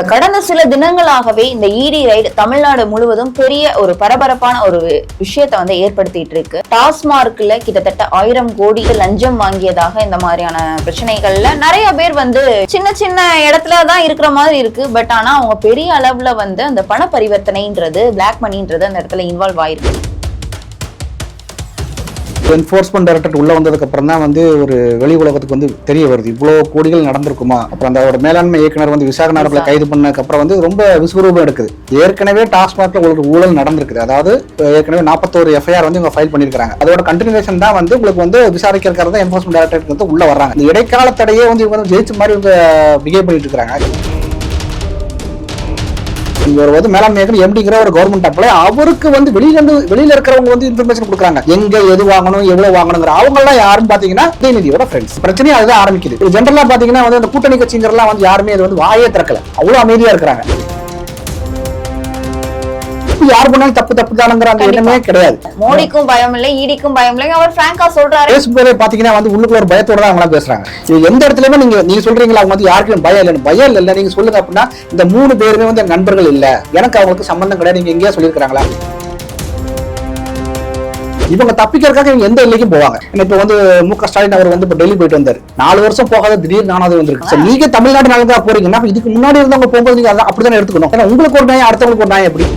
இப்ப கடந்த சில தினங்களாகவே இந்த இடி ரைடு தமிழ்நாடு முழுவதும் பெரிய ஒரு பரபரப்பான ஒரு விஷயத்தை வந்து ஏற்படுத்திட்டு இருக்கு. டாஸ்மார்க்ல கிட்டத்தட்ட ஆயிரம் கோடி லஞ்சம் வாங்கியதாக இந்த மாதிரியான பிரச்சனைகள்ல நிறைய பேர் வந்து சின்ன சின்ன இடத்துல தான் இருக்கிற மாதிரி இருக்கு. பட் ஆனா அவங்க பெரிய அளவுல வந்து அந்த பண பரிவர்த்தனைன்றது பிளாக் மணின்றது அந்த இடத்துல இன்வால்வ் ஆயிருக்கு. என்ஃபோர்ஸ்மெண்ட் டைரக்டர் உள்ள வந்ததுக்கு அப்புறம் தான் வந்து ஒரு வெளி உலகத்துக்கு வந்து தெரிய வருது. இவ்வளோ கோடிகள் நடந்திருக்குமா? அப்புறம் அந்த ஒரு மேலாண்மை இயக்குனர் வந்து விசாக நடப்பில் கைது பண்ணதுக்கு அப்புறம் வந்து ரொம்ப விஸ்வரூபம் எடுக்குது. ஏற்கனவே டாஸ்மாக்ல ஒரு ஊழல் நடந்திருக்குது. அதாவது ஏற்கனவே நாற்பத்தோரு எஃப்ஐஆர் வந்து இவங்க ஃபைல் பண்ணியிருக்காங்க அதோட கண்டினியூஷன் தான் வந்து உங்களுக்கு வந்து விசாரிக்க இருக்கிறது என்ஃபோர்ஸ்மெண்ட் டைரக்டர் வந்து உள்ள வர்றாங்க. இந்த இடைக்கால தடையே வந்து இவங்க வந்து ஜெயிச்ச மாதிரி இவங்க பிஹேவ் பண்ணிட்டு இருக்காங்க இவர் ஒரு வந்து மேலாண்மை இயக்குனர் எம்டிங்கிற ஒரு கவர்மெண்ட் அப்ளை அவருக்கு வந்து வெளியில இருந்து வெளியில இருக்கிறவங்க வந்து இன்ஃபர்மேஷன் கொடுக்குறாங்க. எங்க எது வாங்கணும் எவ்வளவு வாங்கணுங்கிற அவங்க எல்லாம் யாரும் பாத்தீங்கன்னா உதயநிதியோட ஃப்ரெண்ட்ஸ் பிரச்சனையும் அதுதான் ஆரம்பிக்குது. ஜென்ரலா பாத்தீங்கன்னா வந்து அந்த கூட்டணி கட்சிங்கிறலாம் வந்து யாருமே இது வந்து வாயே திறக்கல. அவ்வளவு அமைதியா இருக்கிறாங்க. யார் பண்ணாலும் தப்பு தப்பு தானுங்கிற அந்த எண்ணமே கிடையாது. மோடிக்கும் பயம் இல்லை ஈடிக்கும் பயம் இல்லை. அவர் பிராங்கா சொல்றாரு. பேசும்போதே பாத்தீங்கன்னா வந்து உள்ளுக்குள்ள ஒரு பயத்தோட தான் அவங்களாம் பேசுறாங்க. இது எந்த இடத்துலயுமே நீங்க நீங்க சொல்றீங்களா? அவங்க வந்து யாருக்கும் பயம் இல்லைன்னு. பயம் இல்ல நீங்க சொல்லுங்க அப்படின்னா இந்த மூணு பேருமே வந்து என் நண்பர்கள் இல்ல. எனக்கு அவங்களுக்கு சம்பந்தம் கிடையாது. நீங்க எங்கேயா சொல்லியிருக்காங்களா இவங்க தப்பிக்கிறதுக்காக இவங்க எந்த எல்லைக்கும் போவாங்க. இப்ப வந்து மு க ஸ்டாலின் அவர் வந்து இப்ப டெல்லி போயிட்டு வந்தாரு. நாலு வருஷம் போகாத திடீர்னு நானாவது வந்திருக்கு. சரி, நீங்க தமிழ்நாடு நாளுக்கு போறீங்கன்னா இதுக்கு முன்னாடி இருந்தவங்க போகும்போது நீங்க அதான் அப்படித்தானே எடுத்துக்கணும். ஏன்னா உங்களுக்கு ஒரு நியாயம் அடுத்தவங்களுக்கு ஒரு நியாயம் எப்படி?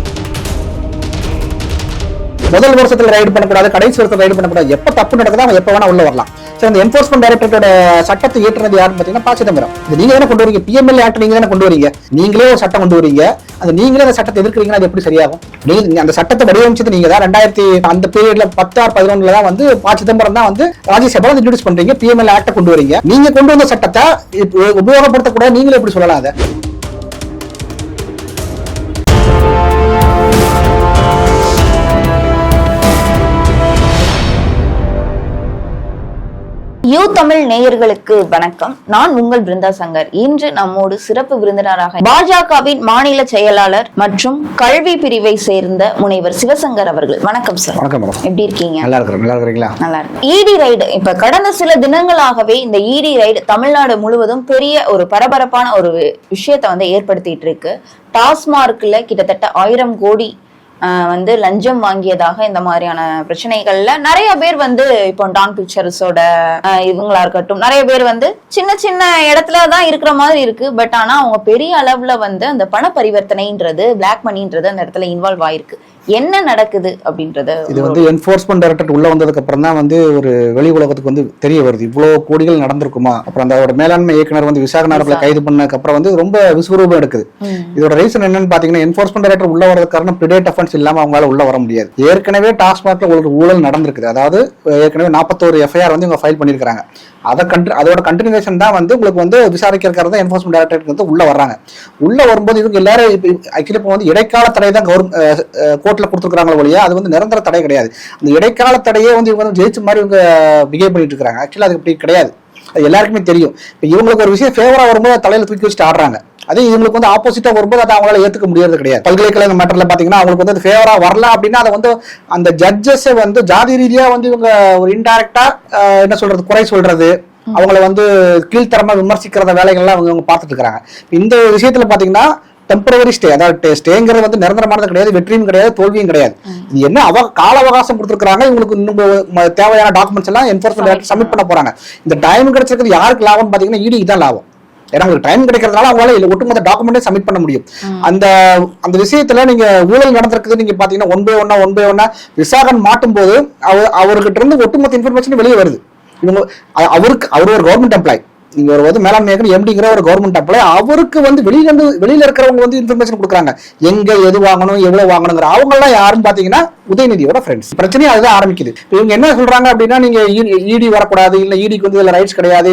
முதல் வருஷத்துல ரைடு பண்ணக்கூடாது கடைசி வருஷத்துல ரைடு பண்ணக்கூடாது. எப்ப தப்பு நடக்குதோ அவன் எப்ப வேணா உள்ள வரலாம். சரி அந்த என்ஃபோர்ஸ்மெண்ட் டைரக்டரோட சட்டத்தை ஏற்றுறது யாருன்னு பாத்தீங்கன்னா பா. சிதம்பரம். இது நீங்க தானே கொண்டு வரீங்க? பிஎம்எல் ஆக்ட் நீங்க தானே கொண்டு வரீங்க? நீங்களே ஒரு சட்டம் கொண்டு வரீங்க. அந்த நீங்களே அந்த சட்டத்தை எதிர்க்கிறீங்கன்னா அது எப்படி சரியாகும்? நீங்க அந்த சட்டத்தை வடிவமைச்சது நீங்க தான். ரெண்டாயிரத்தி அந்த பீரியட்ல பத்தாறு பதினொன்றுல தான் வந்து பா. சிதம்பரம் தான் வந்து ராஜ்யசபால இன்ட்ரடியூஸ் பண்றீங்க. பிஎம்எல் ஆக்ட கொண்டு வரீங்க. நீங்க கொண்டு வந்த சட்டத்தை உபயோகப்படுத்தக்கூடாது. நீங்களே எப்படி சொல்லலாம் அதை? தமிழ் நேயர்களுக்கு வணக்கம். நான் உங்கள் பிருந்தா சங்கர். இன்று நம்மோடு சிறப்பு விருந்தினராக பாஜகவின் மாநில செயலாளர் மற்றும் கல்வி பிரிவை சேர்ந்த முனைவர் சிவசங்கர் அவர்கள். வணக்கம் சார் வணக்கம் எப்படி இருக்கீங்க? நல்லா இருக்கிறீங்களா? நல்லா இருக்கு. இடி ரைடு இப்ப கடந்த சில தினங்களாகவே இந்த இடி ரைடு தமிழ்நாடு முழுவதும் பெரிய ஒரு பரபரப்பான ஒரு விஷயத்தை வந்து ஏற்படுத்திட்டு இருக்கு. டாஸ்மார்க்ல கிட்டத்தட்ட ஆயிரம் கோடி வந்து லஞ்சம் வாங்கியதாக இந்த மாதிரியான பிரச்சனைகள்ல நிறைய பேர் வந்து இப்போ டான் பிக்சர்ஸோட இவங்களா இருக்கட்டும் நிறைய பேர் வந்து சின்ன சின்ன இடத்துல தான் இருக்கிற மாதிரி இருக்கு. பட் ஆனா அவங்க பெரிய அளவுல வந்து அந்த பண பரிவர்த்தனைன்றது பிளாக் மணின்றது அந்த இடத்துல இன்வால்வ் ஆயிருக்கு. என்ன நடக்குது அப்படின்றத இது வந்து என்ஃபோர்ஸ்மெண்ட் டைரக்டர் உள்ள வந்ததுக்கு அப்புறம் தான் வந்து ஒரு வெளி உலகத்துக்கு வந்து தெரிய வருது. இவ்வளோ கோடிகள் நடந்திருக்குமா? அப்புறம் அந்த ஒரு மேலாண்மை இயக்குனர் வந்து விசாக நடப்பில் கைது பண்ணதுக்கு அப்புறம் வந்து ரொம்ப விஸ்வரூபம் எடுக்குது. இதோட ரீசன் என்னன்னு பாத்தீங்கன்னா என்ஃபோர்ஸ்மெண்ட் டைரக்டர் உள்ள வரது காரணம் பிடேட் அஃபென்ஸ் இல்லாம அவங்களால உள்ள வர முடியாது. ஏற்கனவே டாஸ்மாக்ல ஒரு ஊழல் நடந்திருக்குது. அதாவது ஏற்கனவே நாற்பத்தோரு எஃப்ஐஆர் வந்து இவங்க ஃபைல் பண்ணியிருக்காங்க அதை கண்ட்ரி அதோட கண்டினியூஷன் தான் வந்து உங்களுக்கு வந்து விசாரிக்கிறதுக்காக தான் என்ஃபோர்ஸ்மெண்ட் டைரக்டர் வந்து உள்ள வர்றாங்க. உள்ள வரும்போது இவங்க எல்லாரும் ஆக்சுவலி இப்போ வந்து இடைக்கால தடை தான் கவர்மெண்ட் கோர்ட்டில் கொடுத்துருக்காங்க ஒழிய அது வந்து நிரந்தர தடை கிடையாது. அந்த இடைக்கால தடையே வந்து இவங்க வந்து ஜெயிச்ச மாதிரி இவங்க பிஹேவ் பண்ணிட்டு இருக்காங்க. ஆக்சுவலி அது இப்படி கிடையாது. அது எல்லாருக்குமே தெரியும். இப்போ இவங்களுக்கு ஒரு விஷயம் ஃபேவராக வரும்போது தலையில் தூக்கி வச்சுட்டு ஆடுறாங்க. அதே இவங்களுக்கு வந்து ஆப்போசிட்டா வரும்போது அதை அவங்களால ஏத்துக்க முடியறது கிடையாது. பல்கலைக்கழக மேட்டர்ல பாத்தீங்கன்னா அவங்களுக்கு வந்து ஃபேவரா வரல அப்படின்னா அதை வந்து அந்த ஜட்ஜஸ் வந்து ஜாதி ரீதியா வந்து இவங்க ஒரு இன்டைரக்டா என்ன சொல்றது குறை சொல்றது அவங்கள வந்து கீழ்த்தரமா விமர்சிக்கிறத வேலைகள்லாம் அவங்க அவங்க பார்த்துட்டு இருக்காங்க. இந்த விஷயத்துல பாத்தீங்கன்னா டெம்பரவரி ஸ்டே அதாவது ஸ்டேங்கிறது வந்து நிரந்தரமானது கிடையாது வெற்றியும் கிடையாது தோல்வியும் கிடையாது. இது என்ன அவ கால அவகாசம் கொடுத்துருக்காங்க இவங்களுக்கு இன்னும் தேவையான டாக்குமெண்ட்ஸ் எல்லாம் என்ஃபோர்ஸ்மெண்ட் சப்மிட் பண்ண போறாங்க. இந்த டைம் கிடைச்சிருக்கிறது யாருக்கு லாபம் பாத்தீங்கன்னா இடிக்கு தான் லாபம். ஏன்னா உங்களுக்கு டைம் கிடைக்கிறதுனால அவங்களால இல்ல ஒட்டுமொத்த டாக்குமெண்ட்டே சப்மிட் பண்ண முடியும். அந்த அந்த விஷயத்துல நீங்க ஊழல் நடந்திருக்குது நீங்க பாத்தீங்கன்னா ஒன் பை ஒன்னா ஒன் பை ஒன்னா விசாகன் மாட்டும் போது அவர் அவர்கிட்ட இருந்து ஒட்டுமொத்த இன்ஃபர்மேஷன் வெளியே வருது. இவங்க அவருக்கு அவர் ஒரு கவர்மெண்ட் எம்ப்ளாய் நீங்க ஒரு வந்து மேலாண்மை இயக்குனர் எம்டிங்கிற ஒரு கவர்மெண்ட் அப்ளை அவருக்கு வந்து வெளியில இருந்து வெளியில இருக்கிறவங்க வந்து இன்ஃபர்மேஷன் கொடுக்குறாங்க. எங்க எது வாங்கணும் எவ்வளவு வாங்கணுங்கிற அவங்க எல்லாம் யாரும் பாத்தீங்கன்னா உதயநிதியோட ஃப்ரெண்ட்ஸ் பிரச்சனையும் அதுதான் ஆரம்பிக்குது. இவங்க என்ன சொல்றாங்க அப்படின்னா நீங்க இடி வரக்கூடாது இல்ல இடிக்கு வந்து இதுல ரைட்ஸ் கிடையாது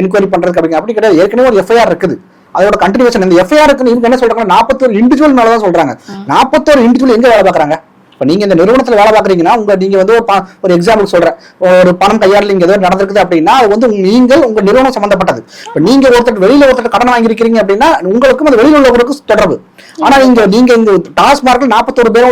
என்கொயரி பண்றதுக்கு அப்படிங்க. அப்படி கிடையாது. ஏற்கனவே ஒரு எஃப்ஐஆர் இருக்குது. அதோட கண்டினியூஷன் இந்த எஃப்ஐஆர் இவங்க என்ன சொல்றாங்க நாற்பத்தோரு இண்டிவிஜுவல் மேலதான் சொல்றாங்க. நாற்பத்தோரு இண்டிவிஜுவல் எங்க வேலை பாக்குறாங்க இப்போ நீங்கள் இந்த நிறுவனத்தில் வேலை பார்க்குறீங்கன்னா உங்க நீங்கள் வந்து ஒரு ப- ஒரு எக்ஸாம்பிள் சொல்கிறேன் ஒரு பணம் கையாடல இங்க ஏதோ நடந்திருக்குது அப்படின்னா அது வந்து நீங்கள் உங்கள் நிறுவனம் சம்மந்தப்பட்டது இப்போ நீங்கள் ஒருத்தர் வெளியில் ஒருத்தர் கடன் வாங்கியிருக்கிறீங்க அப்படின்னா உங்களுக்கும் அது வெளியில் உள்ளவருக்கும் தொடர்பு. ஆனால் இங்கே நீங்கள் இந்த டாஸ்மார்க்கில் நாற்பத்தோரு பேர்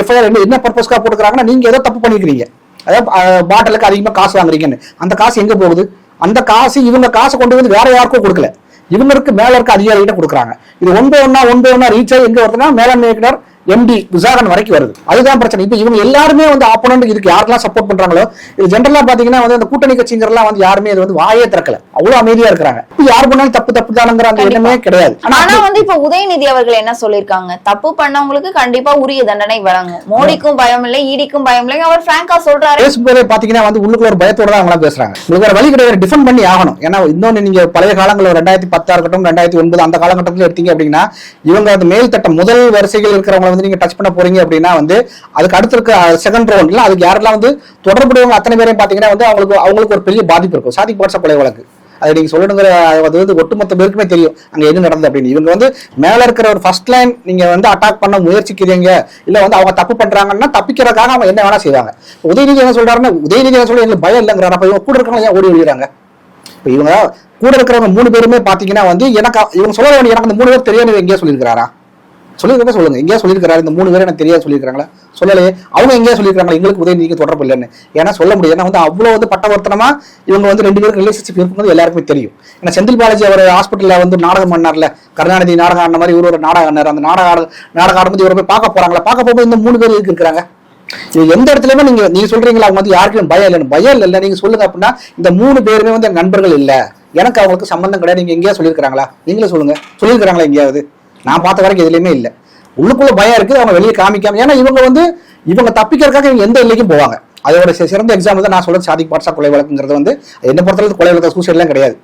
எஃப்ஐஆர் என்ன பர்பஸ்க்காக போட்டுக்கிறாங்கன்னா நீங்க ஏதோ தப்பு பண்ணிக்கிறீங்க. அதாவது பாட்டிலுக்கு அதிகமாக காசு வாங்குறீங்கன்னு. அந்த காசு எங்கே போகுது? அந்த காசு இவங்க காசு கொண்டு வந்து வேற யாருக்கும் கொடுக்கல. இவங்களுக்கு மேல இருக்க அதிகாரிகிட்ட கொடுக்குறாங்க. இது ஒன் பை ஒன்னா ஒன் பை ஒன்னா ரீச் ஆகி எங்க வருதுன்னா மேலாண்மை இயக்குனர் எம்டி விசாகன் வரைக்கும் வருது. அதுதான் பிரச்சனை. இப்போ இவங்க எல்லாருமே வந்து ஆப்போனண்ட் இதுக்கு யாருக்கெல்லாம் சப்போர்ட் பண்றாங்களோ இது ஜென்ரலா பாத்தீங்கன்னா வந்து அந்த கூட்டணி கட்சிங்கிறலாம் வந்து யாருமே இது வந்து வாயே திறக்கல. அவ்வளவு அமைதியா இருக்கிறாங்க. இப்போ யார் பண்ணாலும் தப்பு தப்பு தானுங்கிற அந்த எண்ணமே கிடையாது. ஆனா வந்து இப்ப உதயநிதி அவர்கள் என்ன சொல்லிருக்காங்க தப்பு பண்ணவங்களுக்கு கண்டிப்பா உரிய தண்டனை வழங்கும். மோடிக்கும் பயம் இல்லை ஈடிக்கும் பயம் இல்லை. அவர் பிராங்கா சொல்றாரு. பேசும்போதே பாத்தீங்கன்னா வந்து உள்ளுக்குள்ள ஒரு பயத்தோட தான் அவங்களாம் பேசுறாங்க. உங்களுக்கு வேற வழி கிடையாது. டிஃபெண்ட் பண்ணி ஆகணும். ஏன்னா இன்னொன்னு நீங்க பழைய காலங்களில் ரெண்டாயிரத்தி பத்தா இருக்கட்டும் ரெண்டாயிரத்தி ஒன்பது அந்த காலகட்டத்தில் எடுத்தீங்க அப்படின்னா இவங்க அந்த மேல்தட்ட முதல் வரிசைகள் இருக்கிறவங்க வந்து நீங்க டச் பண்ண போறீங்க அப்படின்னா வந்து அதுக்கு அடுத்து இருக்க செகண்ட் ரவுண்ட்ல அதுக்கு யாரெல்லாம் வந்து தொடர்புடையவங்க அத்தனை பேரையும் பாத்தீங்கன்னா வந்து அவங்களுக்கு அவங்களுக்கு ஒரு பெரிய பாதிப்பு இருக்கும். சாதி பாட்சா கொலை வழக்கு. அது நீங்க சொல்லணுங்கிற அது வந்து ஒட்டுமொத்த பேருக்குமே தெரியும். அங்க என்ன நடந்தது அப்படின்னு. இவங்க வந்து மேல இருக்கிற ஒரு ஃபர்ஸ்ட் லைன் நீங்க வந்து அட்டாக் பண்ண முயற்சிக்கிறீங்க. இல்ல வந்து அவங்க தப்பு பண்றாங்கன்னா தப்பிக்கிறதுக்காக அவங்க என்ன வேணா செய்வாங்க. உதயநிதி என்ன சொல்றாருன்னா உதயநிதி என்ன சொல்ற எங்களுக்கு பயம் இல்லைங்கிறாரு. அப்ப இவங்க கூட இருக்கவங்க ஏன் ஓடி ஒழிகிறாங்க இவங்க கூட இருக்கிறவங்க மூணு பேருமே பாத்தீங்கன்னா வந்து எனக்கு இவங்க சொல்ல வேண்டிய எனக்கு அந்த மூணு பேர் தெரியாது எங்கேயா சொல்லியிருக்காரா சொல்லியிருக்கா சொல்லுங்க. எங்கேயா சொல்லியிருக்காரு இந்த மூணு பேர் எனக்கு தெரியாது சொல்லியிருக்காங்களா சொல்லலையே அவங்க எங்கேயா சொல்லியிருக்காங்களா எங்களுக்கு உதயநிதிக்கு தொடர்பு இல்லைன்னு. ஏன்னா சொல்ல முடியாது. ஏன்னா வந்து அவ்வளோ வந்து பட்டவர்த்தனமா இவங்க வந்து ரெண்டு பேரும் ரிலேஷன்ஷிப் இருக்கும்போது எல்லாருக்குமே தெரியும். ஏன்னா செந்தில் பாலாஜி அவர் ஹாஸ்பிட்டலில் வந்து நாடகம் பண்ணார்ல கருணாநிதி நாடகம் ஆடின மாதிரி இவர் ஒரு நாடகம் ஆடினார். அந்த நாடகம் ஆடு- நாடகம் ஆடும்போது இவரை போய் பார்க்க போறாங்களா? பார்க்க போகும்போது இந்த மூணு பேர் இருக்கிறாங்க? இது எந்த இடத்துலயுமே நீங்க நீங்க சொல்றீங்களா? அவங்க வந்து யாருக்கும் பயம் இல்லைன்னு. பயம் இல்லை நீங்க சொல்லுங்க அப்படின்னா இந்த மூணு பேருமே வந்து என் நண்பர்கள் இல்லை. எனக்கு அவங்களுக்கு சம்பந்தம் கிடையாது. நீங்க எங்கேயா சொல்லியிருக்காங்களா நீங்களே சொல்லுங்க. சொல்லியிருக்காங்களா எங்கேயாவது? நான் பார்த்த வரைக்கும் எதுலையுமே இல்லை. உள்ளுக்குள்ள பயம் இருக்குது அவங்க வெளியே காமிக்காம ஏன்னா இவங்க வந்து இவங்க தப்பிக்கிறதுக்காக இவங்க எந்த எல்லைக்கும் போவாங்க. அதோட சிறந்த எக்ஸாம்பிள் தான் நான் சொல்றது சாதிக் பாட்சா கொலை வழக்குங்கிறது வந்து என்ன பொறுத்தளவு கொலை வழக்கு சூசைட்லாம் கிடையாது.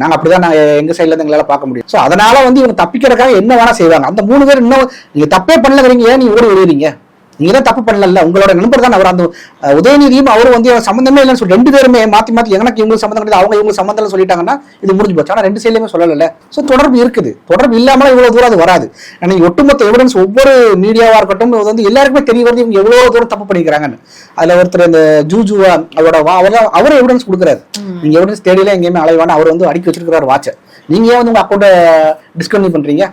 நாங்கள் அப்படி நான் நாங்கள் எங்கள் இருந்து எங்களால் பார்க்க முடியும். ஸோ அதனால வந்து இவங்க தப்பிக்கிறதுக்காக என்ன வேணால் செய்வாங்க. அந்த மூணு பேர் இன்னும் நீங்கள் தப்பே பண்ணலங்கிறீங்க ஏன் நீ ஓடி ஓடுறீங்க நீங்க தான் தப்பு பண்ணல உங்களோட நண்பர் தான் அவர் அந்த உதயநிதியும் அவரும் வந்து எனக்கு சம்பந்தமே இல்லைன்னு சொல்லி ரெண்டு பேருமே மாத்தி மாத்தி எனக்கு இவங்களுக்கு சம்பந்தம் கிடையாது அவங்க இவங்களுக்கு சம்பந்தம் இல்லைன்னு சொல்லிட்டாங்கன்னா இது முடிஞ்சு போச்சு. ஆனா ரெண்டு சைட்லயுமே சொல்லல சோ தொடர்பு இருக்குது. தொடர்பு இல்லாமலாம் இவ்வளவு தூரம் அது வராது. ஆனா நீங்க ஒட்டுமொத்த எவிடன்ஸ் ஒவ்வொரு மீடியாவா இருக்கட்டும் இது வந்து எல்லாருக்குமே தெரிய வருது இவங்க எவ்வளவு தூரம் தப்பு பண்ணிக்கிறாங்கன்னு அதுல ஒருத்தர் இந்த ஜூஜுவா அவரோட அவர் அவரே எவிடன்ஸ் கொடுக்குறாரு. நீங்க எவிடன்ஸ் தேடியில எங்கேயுமே அலைவான அவர் வந்து அடுக்கி வச்சிருக்கிறார் வாட்சை நீங்க ஏன் வந்து உங்க அக்கௌண்ட்டை டிஸ்கன்யூ பண்றீங்க?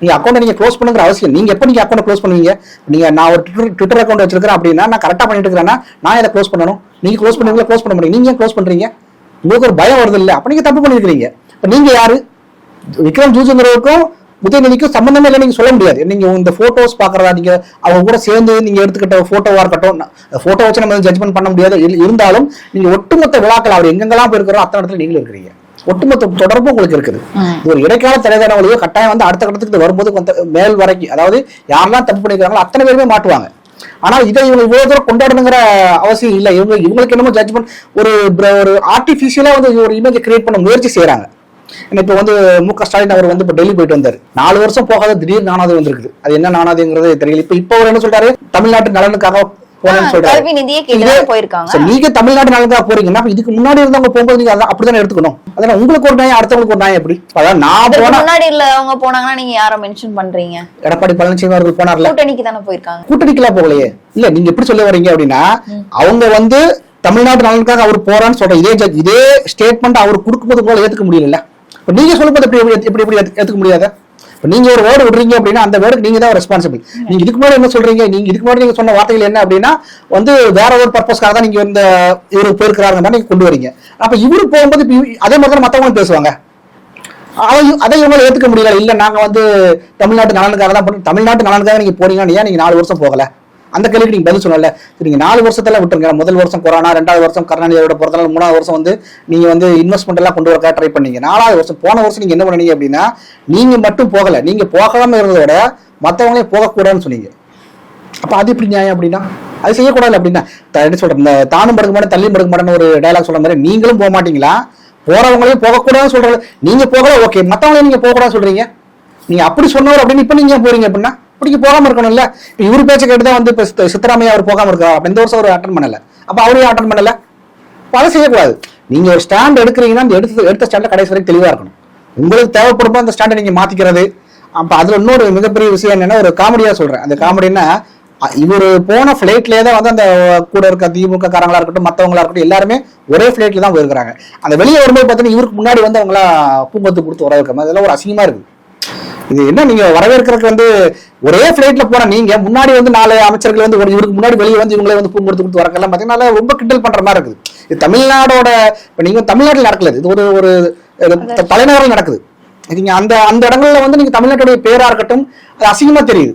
நீங்க அக்கௌண்ட் நீங்க க்ளோஸ் பண்ணுங்கிற அவசியம் நீங்க எப்ப நீங்க அக்கௌண்ட் க்ளோஸ் பண்ணுவீங்க? நீங்க நான் ஒரு ட்விட்டர் ட்விட்டர் அக்கௌண்ட் வச்சிருக்கேன் அப்படின்னா நான் கரெக்டா பண்ணிட்டு இருக்கிறேன்னா நான் இதை க்ளோஸ் பண்ணணும்? நீங்க க்ளோஸ் பண்ணுவீங்களா க்ளோஸ் பண்ண முடியும் நீங்க க்ளோஸ் பண்றீங்க? உங்களுக்கு ஒரு பயம் வருது இல்ல. அப்ப நீங்க தப்பு பண்ணிருக்கீங்க இப்போ நீங்க யாரு? விக்ரம் ஜூஜுங்கிறவருக்கும் உதயநிதிக்கும் சம்பந்தமே இல்லை நீங்க சொல்ல முடியாது. நீங்க இந்த போட்டோஸ் பாக்குறதா நீங்க அவங்க கூட சேர்ந்து நீங்க எடுத்துக்கிட்ட போட்டோவா இருக்கட்டும் போட்டோ வச்சு நம்ம ஜட்ஜ்மெண்ட் பண்ண முடியாது. இருந்தாலும் நீங்க ஒட்டுமொத்த விழாக்கள் அவர் எங்கெங்கெல்லாம் போயிருக்கிறோம் அத்தனை இடத்துல நீங்களும் இருக்கிறீங்க. ஒட்டுமொத்த தொடர்பும் உங்களுக்கு இருக்குது. ஒரு இடைக்கால தலைவர்களையோ கட்டாயம் வந்து அடுத்த கட்டத்துக்கு வரும்போது மேல் வரைக்கும் அதாவது யாரெல்லாம் தப்பு பண்ணிக்கிறாங்களோ அத்தனை பேருமே மாட்டுவாங்க ஆனா இதை இவங்க இவ்வளவு தூரம் கொண்டாடணுங்கிற அவசியம் இல்லை. இவங்க இவங்களுக்கு என்னமோ ஜட்ஜ்மெண்ட் ஒரு ஒரு ஆர்டிபிஷியலா வந்து ஒரு இமேஜ் கிரியேட் பண்ண முயற்சி செய்யறாங்க இப்ப வந்து மு க ஸ்டாலின் அவர் வந்து இப்ப டெல்லி போயிட்டு வந்தாரு. நாலு வருஷம் போகாத திடீர் நானாது வந்திருக்குது. அது என்ன நானாதுங்கிறது தெரியல. இப்ப இப்ப அவர் என்ன சொல்றாரு? தமிழ்நாட்டு நலனுக்காக கல்வி நிதியை கேட்டு போயிருக்காங்க. நீங்க தமிழ்நாட்டு நலனுக்காக போறீங்கன்னா இதுக்கு முன்னாடி இருந்தவங்க போகும்போது நீங்க எடுத்துக்கணும்? அதனால உங்களுக்கு ஒரு அடுத்தவங்களுக்கு ஒரு எப்படி? அதான் நான் இதுக்கு போனா முன்னாடி இல்லவங்க போனாங்கன்னா நீங்க யாரை மென்ஷன் பண்றீங்க? எடப்பாடி பழனிசாமி அவர்கள் போனார்ல. கூட்டணிக்கு தானே போயிருக்காங்க. கூட்டணிக்கெல்லாம் போகலையே. இல்ல நீங்க எப்படி சொல்ல வரீங்க அப்படின்னா அவங்க வந்து தமிழ்நாட்டு நலனுக்காக அவர் போறான்னு சொல்ற இதே இதே ஸ்டேட்மெண்ட் அவர் கொடுக்கும்போது உங்களால ஏத்துக்க முடியல இப்ப நீங்க சொல்லும்போது எப்படி எப்படி எப்படி எப்படி ஏத்து- ஏத்துக்க முடியாத? இப்ப நீங்க ஒரு வேர்டு விடுறீங்க அப்படின்னா அந்த வேர்டுக்கு நீங்க தான் ரெஸ்பான்சிபிள் நீங்க இதுக்கு முன்னாடி என்ன சொல்றீங்க? நீங்க இதுக்கு முன்னாடி நீங்க சொன்ன வார்த்தைகள் என்ன அப்படின்னா வந்து வேற ஒரு பர்பஸ்க்காக தான் நீங்க இந்த இவரு போயிருக்கிறாருங்க நீங்க கொண்டு வரீங்க. அப்ப இவரு போகும்போது அதே மாதிரி தான் மத்தவங்களும் பேசுவாங்க. அதை- அதை இவங்க ஏத்துக்க முடியல. இல்ல நாங்க வந்து தமிழ்நாட்டு நலனுக்காக தான் தமிழ்நாட்டு நலனுக்காக நீங்க போறீங்கன்னா ஏன் நீங்க நாலு வருஷம் போகல? அந்த கேள்விக்கு நீங்க பதில் சொல்லல. நீங்கள் நீங்க நாலு வருஷத்துல விட்டுருங்க. முதல் வருஷம் கொரோனா ரெண்டாவது வருஷம் கருணாநிதியோட பிறந்தநாள் மூணாவது வருஷம் வந்து நீங்க வந்து இன்வெஸ்ட்மெண்ட் எல்லாம் கொண்டு வரக்கா ட்ரை பண்ணீங்க. நாலாவது வருஷம் போன வருஷம் நீங்க என்ன பண்ணீங்க அப்படின்னா நீங்க மட்டும் போகல. நீங்க போகாம இருந்ததை விட மற்றவங்களே போகக்கூடாதுன்னு சொன்னீங்க. அப்ப அது எப்படி நியாயம் அப்படின்னா? அது செய்யக்கூடாது அப்படின்னா? என்ன சொல்றேன் இந்த தானும் படுக்க மாட்டேன் தள்ளி படுக்க மாட்டேன்னு ஒரு டயலாக் சொல்ற மாதிரி நீங்களும் போக மாட்டீங்களா? போறவங்களையும் போகக்கூடாதுன்னு சொல்றது நீங்க போகல ஓகே மற்றவங்களையும் நீங்க போகக்கூடாது சொல்றீங்க. நீங்க அப்படி சொன்னவர் அப்படின்னு இப்ப நீங்க ஏன் போறீங்க அப்படின்னா? இப்படிக்கு போகாமல் போகாம இருக்கணும்ல? இவர் இவரு கேட்டு கேட்டுதான் வந்து இப்ப சித்தராமையா அவர் போகாம இருக்கா அப்ப இந்த வருஷம் அவர் அட்டன் பண்ணல. அப்ப அவரையும் அட்டன் பண்ணல. அப்ப அதை செய்யக்கூடாது. நீங்க ஒரு ஸ்டாண்ட் எடுக்கிறீங்கன்னா அந்த எடுத்து எடுத்த ஸ்டாண்ட்ல கடைசி வரைக்கும் தெளிவா இருக்கணும். உங்களுக்கு தேவைப்படும்போது அந்த ஸ்டாண்டை நீங்க மாத்திக்கிறது. அப்ப அதுல இன்னொரு மிகப்பெரிய விஷயம் என்னன்னா ஒரு காமெடியா சொல்றேன். அந்த காமெடினா இவர் போன ஃப்ளைட்லேயே தான் வந்து அந்த கூட இருக்க திமுக காரங்களா இருக்கட்டும் மத்தவங்களா இருக்கட்டும் எல்லாருமே ஒரே ஃப்ளைட்டில் தான் போயிருக்காங்க அந்த வெளியே வரும்போது பார்த்தீங்கன்னா இவருக்கு முன்னாடி வந்து அவங்களா பூங்கத்து கொடுத்து வர இருக்க மாதிரி அதெல்லாம் ஒரு அசிங்கமா இருக்கு. இது என்ன நீங்க வரவேற்கிறதுக்கு வந்து ஒரே ஃபிளைட்ல போன நீங்க முன்னாடி வந்து நாலு அமைச்சர்கள் வந்து ஒரு இவருக்கு முன்னாடி வெளியே வந்து இவங்களே வந்து பூங்கொடுத்து கொடுத்து வரக்கெல்லாம் பாத்தீங்கன்னா ரொம்ப கிண்டல் பண்ற மாதிரி இருக்குது. இது தமிழ்நாடோட இப்ப நீங்க தமிழ்நாட்டில் நடக்கல. இது ஒரு ஒரு தலைநகரில் நடக்குது. நீங்க அந்த அந்த இடங்கள்ல வந்து நீங்க தமிழ்நாட்டுடைய பேரா இருக்கட்டும் அது அசிங்கமா தெரியுது.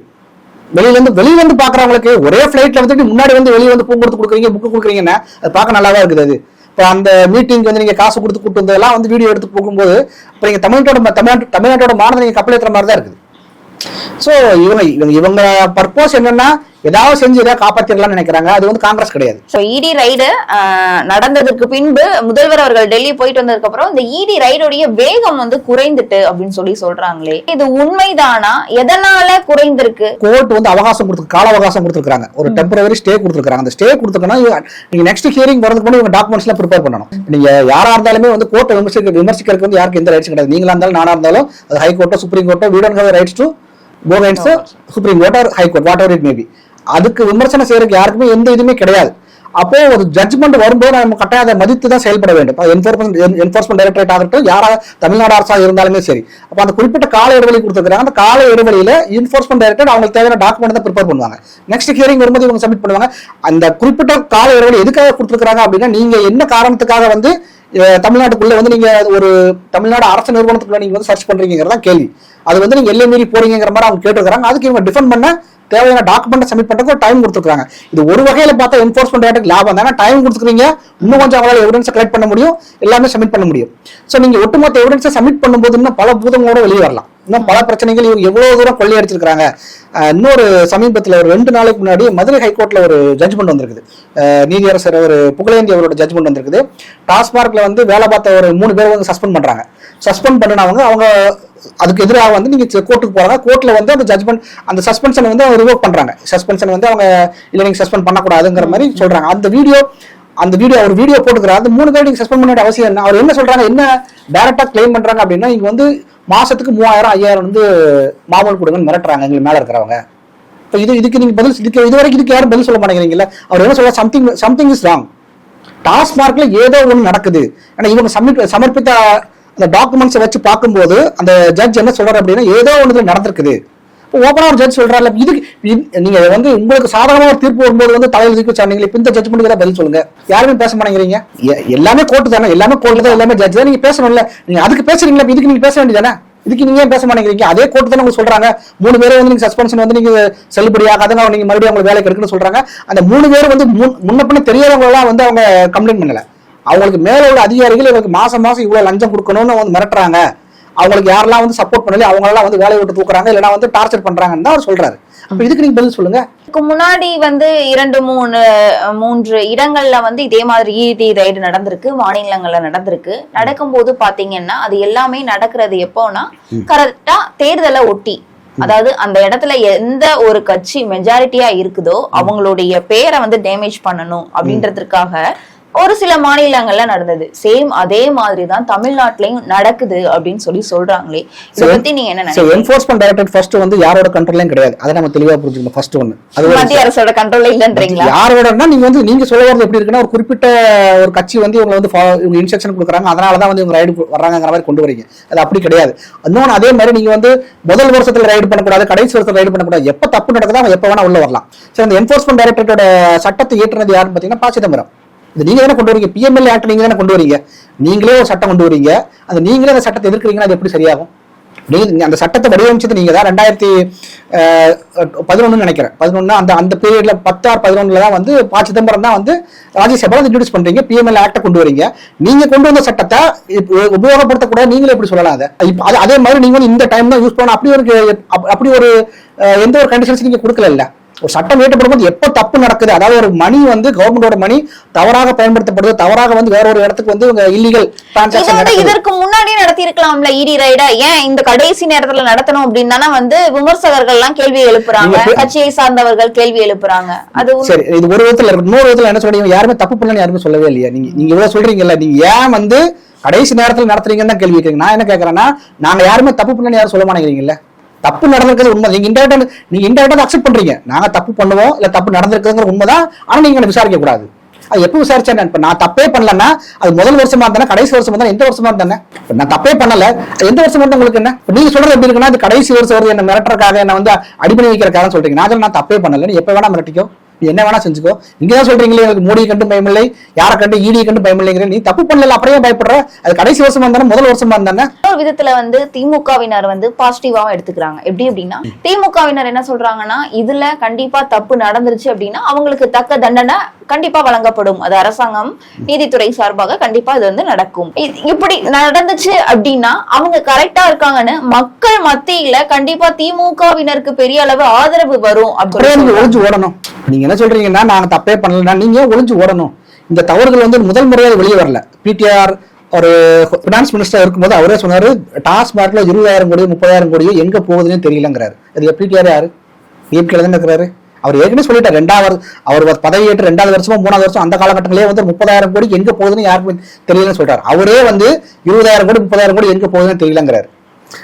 வெளியில இருந்து வெளியில இருந்து பாக்குறவங்களுக்கு ஒரே ஃபிளைட்ல வந்துட்டு முன்னாடி வந்து வெளிய வந்து பூ கொடுத்து கொடுக்குறீங்க புக்கு கொடுக்குறீங்கன்னா அது பார்க்க நல்லாவா இருக்குது அது. இப்போ அந்த மீட்டிங் வந்து நீங்க காசு கொடுத்து கூட்டு வந்ததெல்லாம் வந்து வீடியோ எடுத்து போகும்போது இப்போ நீங்க தமிழ்நாட்டோட தமிழ்நாட்டு தமிழ்நாட்டோட மாநில நீங்க கப்பல் ஏற்றுற மாதிரி தான் இருக்குது. ஸோ இவங்க இவங்க இவங்க பர்பஸ் என்னன்னா ஏதாவது செஞ்சு ஏதாவது காப்பாத்திடலாம்னு நினைக்கிறாங்க. அது வந்து காங்கிரஸ் கிடையாது. சோ இடி ரைடு நடந்ததுக்கு பின்பு முதல்வர் அவர்கள் டெல்லி போயிட்டு வந்ததுக்கு அப்புறம் இந்த இடி ரைடுடைய வேகம் வந்து குறைந்துட்டு அப்படின்னு சொல்லி சொல்றாங்களே. இது உண்மைதானா? எதனால குறைந்திருக்கு? கோர்ட் வந்து அவகாசம் கொடுத்து கால அவகாசம் கொடுத்துருக்காங்க ஒரு டெம்பரவரி ஸ்டே கொடுத்துருக்காங்க அந்த ஸ்டே கொடுத்துருக்கணும் நீங்க நெக்ஸ்ட் ஹியரிங் வரதுக்கு முன்னாடி உங்க டாக்குமெண்ட்ஸ் எல்லாம் ப்ரிப்பேர் பண்ணணும். நீங்க யாரா இருந்தாலுமே வந்து கோர்ட்டை விமர்சிக்க விமர்சிக்கிறதுக்கு வந்து யாருக்கு எந்த ரைட்ஸ் கிடையாது. நீங்களா இருந்தாலும் நானா இருந்தாலும் அது ஹை கோர்ட்டோ supreme கோர்ட்டோ we don't have rights to go supreme court or high court whatever it maybe அதுக்கு விமர்சனம் செய்யறதுக்கு யாருக்குமே எந்த இதுவுமே கிடையாது. அப்போ ஒரு ஜட்மெண்ட் வரும்போது நம்ம கட்டாயம் அதை மதித்து தான் செயல்பட வேண்டும். என்ஃபோர்ஸ்மெண்ட் என்போர்ஸ்மெண்ட் டைரக்டரேட் ஆகட்டும் யாராக தமிழ்நாடு அரசாக இருந்தாலுமே சரி. அப்போ அந்த குறிப்பிட்ட கால இடைவெளி கொடுத்துருக்காங்க அந்த கால இடைவெளியில என்போர்ஸ்மெண்ட் டைரக்டரேட் அவங்களுக்கு தேவையான டாக்குமெண்ட் தான் ப்ரிப்பேர் பண்ணுவாங்க. நெக்ஸ்ட் ஹியரிங் வரும்போது இவங்க சப்மிட் பண்ணுவாங்க. அந்த குறிப்பிட்ட கால இடைவெளி எதுக்காக கொடுத்துருக்காங்க அப்படின்னா நீங்க என்ன காரணத்துக்காக வந்து தமிழ்நாட்டுக்குள்ள வந்து நீங்க ஒரு தமிழ்நாடு அரசு நிறுவனத்துக்குள்ள நீங்க வந்து சர்ச் பண்றீங்கிறதா கேள்வி. அது வந்து நீங்க எல்லை மீறி போறீங்கிற மாதிரி அவங்க கேட்டுருக்காங்க அதுக்கு இவங்க டிஃபெண்ட் பண்ண தேவையான டாக்குமெண்ட் சப்மிட் பண்றதுக்கு ஒரு டைம் கொடுத்துருக்காங்க இது ஒரு வகையில பார்த்தா என்ஃபோர்ஸ்மெண்ட் டேரக்டருக்கு லாபம் தானே? டைம் கொடுத்துருக்கீங்க. இன்னும் கொஞ்சம் அவங்களால எவிடன்ஸ் கலெக்ட் பண்ண முடியும். எல்லாமே சப்மிட் பண்ண முடியும். ஸோ நீங்க ஒட்டுமொத்த எவிடன்ஸை சப்மிட் பண்ணும்போது இன்னும் பல பூதங்களோட வெளியே வரலாம். இன்னும் பல பிரச்சனைகள் இவங்க எவ்வளவு தூரம் கொள்ளையடிச்சிருக்காங்க இன்னொரு சமீபத்தில் ஒரு ரெண்டு நாளைக்கு முன்னாடி மதுரை ஹைகோர்ட்ல ஒரு ஜட்ஜ்மெண்ட் வந்திருக்குது. நீதியரசர் ஒரு புகழேந்தி அவரோட ஜட்ஜ்மெண்ட் வந்திருக்குது. டாஸ்மார்க்ல வந்து வேலை பார்த்த ஒரு மூணு பேர் வந்து சஸ்பெண்ட் பண்றாங்க. சஸ்பெண்ட் பண்ணினவங்க அவங்க அதுக்கு எதிராக வந்து நீங்க கோர்ட்டுக்கு போறாங்க கோர்ட்ல வந்து அந்த ஜட்ஜ்மெண்ட் அந்த சஸ்பென்ஷனை வந்து அவங்க ரிவோக் பண்றாங்க. சஸ்பென்ஷன் வந்து அவங்க இல்ல நீங்க சஸ்பெண்ட் பண்ணக்கூடாதுங்கிற மாதிரி சொல்றாங்க. அந்த வீடியோ அந்த வீடியோ அவர் வீடியோ போட்டுக்கிறார். அந்த மூணு பேர் நீங்க சஸ்பெண்ட் பண்ண வேண்டிய அவசியம் என்ன? அவர் என்ன சொல்றாங்க? என்ன டேரெக்டாக கிளைம் பண்றாங்க அப்படின்னா இங்க வந்து மாசத்துக்கு மூவாயிரம் ஐயாயிரம் வந்து மாமூல் கொடுங்கன்னு மிரட்டுறாங்க. எங்களுக்கு மேல இருக்கிறவங்க. இப்போ இது இதுக்கு நீங்க பதில் இதுக்கு இது வரைக்கும் இதுக்கு யாரும் பதில் சொல்ல மாட்டேங்கிறீங்களா அவர் என்ன சொல்ல சம்திங் சம்திங் இஸ் ராங் டாஸ்மார்க்ல ஏதோ ஒன்று நடக்குது. ஏன்னா இவங்க சமர்ப்பித்த அந்த டாக்குமெண்ட்ஸை வச்சு பார்க்கும்போது அந்த ஜட்ஜ் என்ன சொல்றாரு அப்படின்னா ஏதோ ஒன்று நடந்திருக்குது. ஓப்பனாக ஒரு ஜட்ஜ் சொல்றாரு இதுக்கு இது- நீங்க வந்து உங்களுக்கு சாதாரணமாக ஒரு தீர்ப்பு வரும்போது வந்து தலையில் தூக்கி வச்சாங்க இப்போ இந்த ஜட்ஜ்மெண்ட்டுக்கு தான் பதில் சொல்லுங்க. யாருமே பேச மாட்டேங்கிறீங்க. எல்லாமே கோர்ட்டு தானே எல்லாமே கோர்ட்டு தான் எல்லாமே ஜட்ஜ் தான் நீங்க பேசணும்ல. நீங்க அதுக்கு பேசுறீங்களா இதுக்கு நீங்க பேச வேண்டியதானே இதுக்கு நீங்க ஏன் பேச மாட்டேங்கிறீங்க? அதே கோர்ட்டு தானே உங்களுக்கு சொல்றாங்க. மூணு பேரை வந்து நீங்க சஸ்பென்ஷன் வந்து நீங்க செல்லுபடி ஆகாதுங்க நீங்க மறுபடியும் அவங்க வேலைக்கு இருக்குன்னு சொல்றாங்க. அந்த மூணு பேர் வந்து முன்- முன்ன பின்ன தெரியாதவங்க எல்லாம் வந்து அவங்க கம்ப்ளைண்ட் பண்ணல. அவங்களுக்கு மேல உள்ள அதிகாரிகள் இவங்களுக்கு மாசம் மாசம் இவ்வளவு லஞ்சம் கொடுக்கணும்னு வந்து மிரட்டுறாங்க. அவங்களுக்கு யாரெல்லாம் வந்து சப்போர்ட் பண்ணல அவங்க எல்லாம் வந்து வேலையை விட்டு தூக்குறாங்க இல்லைன்னா வந்து டார்ச்சர் பண்றாங்கன்னு தான் அவர் சொல்றாரு. அப்ப இதுக்கு நீங்க பதில் சொல்லுங்க. இதுக்கு முன்னாடி வந்து இரண்டு மூணு மூன்று இடங்கள்ல வந்து இதே மாதிரி இடி ரைடு நடந்திருக்கு மாநிலங்கள்ல நடந்திருக்கு. நடக்கும்போது பாத்தீங்கன்னா அது எல்லாமே நடக்கிறது எப்போனா கரெக்டா தேர்தலை ஒட்டி. அதாவது அந்த இடத்துல எந்த ஒரு கட்சி மெஜாரிட்டியா இருக்குதோ அவங்களுடைய பேரை வந்து டேமேஜ் பண்ணணும் அப்படின்றதுக்காக ஒரு சில மாநிலங்கள்ல நடந்தது. சேம் அதே மாதிரி தான் தமிழ்நாட்டிலையும் நடக்குது அப்படின்னு சொல்லி சொல்றாங்களே. இதை. பத்தி நீங்க என்ன நினைக்கிறீங்க? என்ஃபோர்ஸ்மெண்ட் டைரக்டர் ஃபர்ஸ்ட் வந்து யாரோட கண்ட்ரோலையும் கிடையாது. அதை நம்ம தெளிவா புரிஞ்சுக்கணும் ஃபர்ஸ்ட் ஒன்று அது மத்திய அரசோட கண்ட்ரோல்ல இல்லன்றீங்களா? யாரோடனா நீங்க வந்து நீங்க சொல்ல வரது எப்படி இருக்குன்னா ஒரு குறிப்பிட்ட ஒரு கட்சி வந்து இவங்க வந்து இவங்க இன்ஸ்ட்ரக்ஷன் கொடுக்குறாங்க. அதனால தான் வந்து இவங்க ரைடு வர்றாங்கிற மாதிரி கொண்டு வரீங்க. அது அப்படி கிடையாது. இன்னொன்று அதே மாதிரி நீங்க வந்து முதல் வருஷத்துல ரைடு பண்ணக்கூடாது கடைசி வருஷத்துல ரைடு பண்ணக்கூடாது. எப்ப தப்பு நடக்குதோ அவன் எப்ப வேணா உள்ள வரலாம். சரி அந்த என்ஃபோர்ஸ்மெண்ட் டைரக்டரோட சட்டத்தை ஏற்றுனது யாருன்னு பாத்தீங்கன்னா ப சிதம்பரம் இது நீங்க தானே கொண்டு வரீங்க? பிஎம்எல் ஆக்ட் நீங்க தானே கொண்டு வரீங்க? நீங்களே ஒரு சட்டம் கொண்டு வரீங்க. அந்த நீங்களே அந்த சட்டத்தை எதிர்க்கிறீங்கன்னா அது எப்படி சரியாகும்? நீங்க அந்த சட்டத்தை வடிவமைச்சது நீங்க தான். ரெண்டாயிரத்தி பதினொன்னு நினைக்கிறேன். பதினொன்னு அந்த அந்த பீரியட்ல பத்தார் பதினொன்னுல தான் வந்து ப சிதம்பரம் தான் வந்து ராஜ்யசபால இன்ட்ரடியூஸ் பண்றீங்க. பிஎம்எல் ஆக்டை கொண்டு வரீங்க. நீங்க கொண்டு வந்த சட்டத்தை உபயோகப்படுத்தக்கூடாது. நீங்களே எப்படி சொல்லலாம் அதை? அது- அதே மாதிரி நீங்க வந்து இந்த டைம் தான் யூஸ் பண்ணணும். அப்படி ஒரு அப்படி ஒரு எந்த ஒரு கண்டிஷன்ஸ் நீங்க கொடுக்கல ஒரு சட்டம் இயற்றப்படும் போது எப்போ தப்பு நடக்குது? அதாவது ஒரு மணி வந்து கவர்மெண்டோட மணி தவறாக பயன்படுத்தப்படுது தவறாக வந்து வேற ஒரு இடத்துக்கு வந்து இல்லீகல் டிரான்சாக்ஷன் இதற்கு முன்னாடி நடத்தி இருக்கலாம்ல இடி ரைட ஏன் இந்த கடைசி நேரத்துல நடத்தணும் அப்படின்னு தானே வந்து விமர்சகர்கள் எல்லாம் கேள்வி எழுப்புறாங்க. கட்சியை சார்ந்தவர்கள் கேள்வி எழுப்புறாங்க. அது. சரி இது ஒரு விதத்துல இருக்கு. இன்னொரு விதத்துல என்ன சொல்றீங்க? யாருமே தப்பு பண்ணலன்னு யாருமே சொல்லவே இல்லையா. நீங்க நீங்க இவ்வளவு சொல்றீங்கல்ல நீங்க ஏன் வந்து கடைசி நேரத்துல நடத்துறீங்கன்னு தான் கேள்வி கேட்குறீங்க. நான் என்ன கேட்கறேன்னா நாங்க யாருமே தப்பு பண்ணலன்னு யாரும் சொல்ல மாட்டேங்கிறீங்கல்ல. தப்பு நடந்திருக்கிறது உண்மை. நீங்க இன்டர்நெட் நீங்க இன்டர்நெட் அக்செப்ட் பண்றீங்க. நாங்க தப்பு பண்ணுவோம் இல்ல தப்பு நடந்திருக்குங்கிற உண்மைதான். ஆனா நீங்க விசாரிக்க கூடாது. அது எப்போ விசாரிச்சா என்ன? இப்ப நான் தப்பே பண்ணலன்னா அது முதல் வருஷமா இருந்தானே கடைசி வருஷமா இருந்தா எந்த வருஷமா இருந்தானே நான் தப்பே பண்ணல. எந்த வருஷமா இருந்தா உங்களுக்கு என்ன? நீங்க சொல்றது எப்படி இருக்குன்னா அது கடைசி வருஷம் வருது என்ன மிரட்டுறக்காக என்ன வந்து அடிப்படை வைக்கிறக்காக சொல்றீங்க. நான் நான் தப்பே பண்ணல. எப்ப வேணா மிரட்டிக்கோ. என்ன வேணா செஞ்சுக்கோ. நீங்க தான் சொல்றீங்களே எனக்கு மோடியை கண்டு பயமில்லை யாரை கண்டு ஈடியை கண்டு பயமில்லைங்கிற நீ தப்பு பண்ணல அப்படியே பயப்படுற. அது கடைசி வருஷமா இருந்தானே முதல் வருஷமா இருந்தானே? இன்னொரு விதத்துல வந்து திமுகவினர் வந்து பாசிட்டிவாவும் எடுத்துக்கிறாங்க. எப்படி அப்படின்னா திமுகவினர் என்ன சொல்றாங்கன்னா இதுல கண்டிப்பா தப்பு நடந்துருச்சு அப்படின்னா அவங்களுக்கு தக்க தண்டனை கண்டிப்பா வழங்கப்படும். அது அரசாங்கம் நீதித்துறை சார்பாக கண்டிப்பா இது வந்து நடக்கும். இப்படி நடந்துச்சு அப்படின்னா அவங்க கரெக்டா இருக்காங்கன்னு மக்கள் மத்தியில கண்டிப்பா திமுகவினருக்கு பெரிய அளவு ஆதரவு வரும் அப்படின்னு ஓடணும். நீங்க என்ன சொல்றீங்கன்னா நாங்க தப்பே பண்ணலன்னா நீங்க ஏன் ஒளிஞ்சு ஓடணும்? இந்த தவறுகள் வந்து முதல் முறையாக வெளியே வரல. பிடிஆர் ஒரு பினான்ஸ் மினிஸ்டர் இருக்கும்போது அவரே சொன்னாரு டாஸ்மார்க்ல இருபதாயிரம் கோடி முப்பதாயிரம் கோடியோ எங்க போகுதுன்னு தெரியலங்கிறாரு. அது பிடிஆர் யாரு? இயற்கையில தான் இருக்கிறாரு. அவர் ஏற்கனவே சொல்லிட்டார் ரெண்டாவது அவர் பதவியேற்று ரெண்டாவது வருஷமோ மூணாவது வருஷம் அந்த காலகட்டத்திலேயே வந்து முப்பதாயிரம் கோடி எங்க போகுதுன்னு யாருக்கும் தெரியலன்னு சொல்றாரு அவரே வந்து இருபதாயிரம் கோடி முப்பதாயிரம் கோடி எங்க போகுதுன்னு தெரியலங்கிறாரு.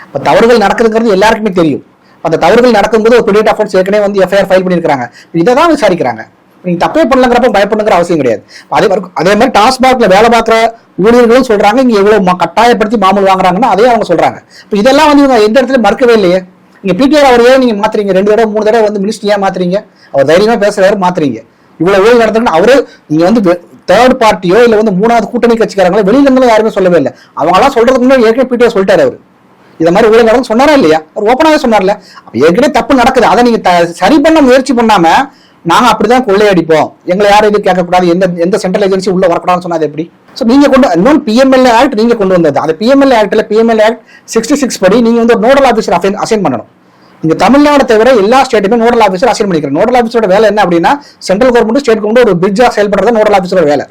அப்ப தவறுகள் நடக்குதுங்கிறது எல்லாருக்குமே தெரியும். அந்த தவறுகள் நடக்கும்போது ஒரு பிடிஎட் அஃபென்ஸ் ஏற்கனவே வந்து எஃப்ஐஆர் ஃபைல் பண்ணியிருக்காங்க இதை தான் விசாரிக்கிறாங்க. நீங்க தப்பே பண்ணலங்கிறப்ப பயப்படுங்கிற அவசியம் கிடையாது. அதே மாதிரி அதே மாதிரி டாஸ்மார்க்ல வேலை பார்க்குற ஊழியர்களும் சொல்றாங்க இங்க எவ்வளவு ம- கட்டாயப்படுத்தி மாமூல் வாங்குறாங்கன்னா அதே அவங்க சொல்றாங்க. இப்போ இதெல்லாம் வந்து இவங்க எந்த இடத்துல மறுக்கவே இல்லையே. நீங்க பிடிஆர் அவரையே நீங்க மாத்துறீங்க? ரெண்டு தடவை மூணு தடவை வந்து மினிஸ்டர் ஏன் மாத்துறீங்க? அவர் தைரியமா பேசுறாரு மாத்துறீங்க. இவ்வளவு ஊழல் நடந்துன்னு அவரே நீங்க வந்து தேர்ட் பார்ட்டியோ இல்ல வந்து மூணாவது கூட்டணி கட்சிக்காரங்களோ வெளியில இருந்தாலும் யாருமே சொல்லவே இல்லை. அவங்களாம் சொல்றதுக்கு முன்னாடி ஏற்கனவே பிடிஆர் சொல்லிட்டாரு அவர். இதை மாதிரி ஊழல் நடந்து சொன்னாரா இல்லையா? அவர் ஓப்பனாகவே சொன்னார்ல. ஏற்கனவே தப்பு நடக்குது. அதை நீங்க த- சரி பண்ண முயற்சி பண்ணாம நாங்க அப்படிதான் கொள்ளையடிப்போம். எங்களை யாரும் இது கேட்கக்கூடாது. எந்த எந்த சென்ட்ரல் ஏஜென்சி உள்ள வரக்கூடாதுன்னு சொன்னது எப்படி? ஸோ நீங்க கொண்டு இன்னொன்று பிஎம்எல்ஏ ஆக்ட் நீங்க கொண்டு வந்தது. அந்த பிஎம்எல்ஏ ஆக்ட்ல பிஎம்எல்ஏ ஆக்ட் சிக்ஸ்டி சிக்ஸ் படி நீங்க வந்து நோடல் ஆஃபீஸர் அசைன் பண்ணணும். இங்க தமிழ்நாடு தவிர எல்லா ஸ்டேட்டுமே நோடல் ஆஃபீஸர் அசைன் பண்ணிக்கிறோம் நோடல் ஆஃபீஸரோட வேலை என்ன அப்படின்னா சென்ட்ரல் கவர்மெண்ட் ஸ்டேட் கவர்மெண்ட் ஒரு பிரிட்ஜா செயல்படுறது நோடல் ஆஃபீஸரோட வேலை.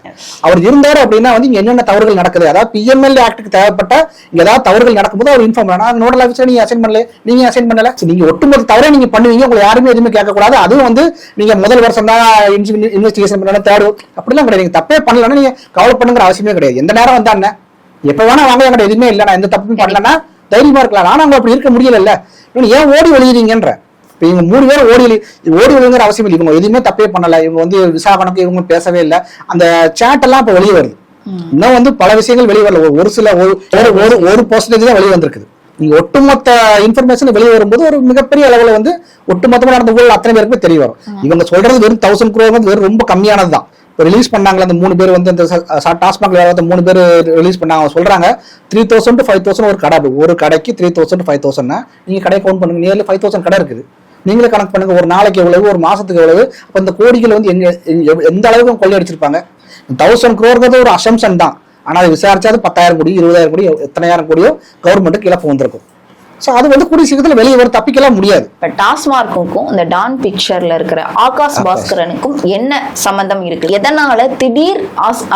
அவர் இருந்தார் அப்படின்னா வந்து இங்க என்னென்ன தவறுகள் நடக்குது? அதாவது பிஎம்எல்ஏ ஆக்டுக்கு தேவைப்பட்ட இங்க ஏதாவது தவறுகள் நடக்கும்போது அவர் இன்ஃபார்ம் பண்ணணும் நோடல் ஆஃபீஸர் நீங்க அசைன் பண்ணல நீங்க அசைன் பண்ணல. சரி, நீங்க ஒட்டுமொத்த தவிர நீங்க பண்ணுவீங்க. உங்களை யாருமே எதுவுமே கேட்கக்கூடாது. அதுவும் வந்து நீங்க முதல் வருஷம் தான் இன்வெஸ்டிகேஷன் பண்ணணும் தேர்ட் அப்படிலாம் கிடையாது. நீங்க தப்பே பண்ணலன்னா நீங்க பண்ணுங்கிற அவசியமே கிடையாது. எந்த நேரம் வந்தா என்ன? எப்ப வேணா வாங்க என்கிட்ட எதுவுமே இல்லை. நான் எந்த தப்பும் பண்ணலன்னா தைரியமா இருக்கலாம். ஆனா அவங்க அப்படி இருக்க முடியல இவங்க ஏன் ஓடி ஒழிகிறீங்கன்ற இப்ப இவங்க மூணு பேரும் ஓடி ஓடி ஒழுங்குற அவசியம் இல்லை. இவங்க எதுவுமே தப்பே பண்ணல. இவங்க வந்து விசாகனுக்கு இவங்க பேசவே இல்லை. அந்த சேட் எல்லாம் இப்ப வெளியே வருது. இன்னும் வந்து பல விஷயங்கள் வெளியே வரல. ஒரு- சில ஒரு ஒரு- ஒரு ஒரு பர்சன்டேஜ் தான் வெளியே வந்திருக்குது. நீங்க ஒட்டுமொத்த இன்ஃபர்மேஷன் வெளியே வரும்போது ஒரு மிகப்பெரிய அளவுல வந்து ஒட்டுமொத்தமா நடந்த ஊழல் அத்தனை பேருக்குமே தெரிய வரும். இவங்க சொல்றது வெறும் தௌசண்ட் குரோ வந்து வெறும் ரொம்ப கம்மியானது தான் ரிலீஸ் பண்ணாங்களே அந்த மூணு பேர் வந்து இந்த டாஸ்மாக்ல வேற மூணு பேர் ரிலீஸ் பண்ணாங்க அவங்க சொல்றாங்க three thousand to five thousand ஒரு கடை ஒரு கடைக்கு த்ரீ தௌசண்ட் ஃபைவ் தௌசண்ட்னா நீங்கள் கடை கவுண்ட் பண்ணுங்க. நியர்லி ஃபைவ் தௌசண்ட் கடை இருக்குது. நீங்களே கணக்கு பண்ணுங்க ஒரு நாளைக்கு எவ்வளவு ஒரு மாசத்துக்கு எவ்வளவு அப்போ இந்த கோடிகள் வந்து எங்க எந்த அளவுக்கு கொள்ளை கொள்ளையடிச்சிருப்பாங்க? தௌசண்ட் குரோர்ங்கிறது ஒரு அசம்ஷன் தான். ஆனால் அதை விசாரிச்சா அது பத்தாயிரம் கோடி இருபதாயிரம் கோடி எத்தனையாயிரம் கோடியோ கவர்மெண்ட்டுக்கு இழப்பு வந்திருக்கும் ஸோ அது வந்து கூடிய சீக்கிரத்தில் வெளியே வர தப்பிக்கலாம் முடியாது. இப்ப டாஸ்மார்க்குக்கும் இந்த டான் பிக்சர்ல இருக்கிற ஆகாஷ் பாஸ்கரனுக்கும் என்ன சம்பந்தம் இருக்கு? எதனால திடீர்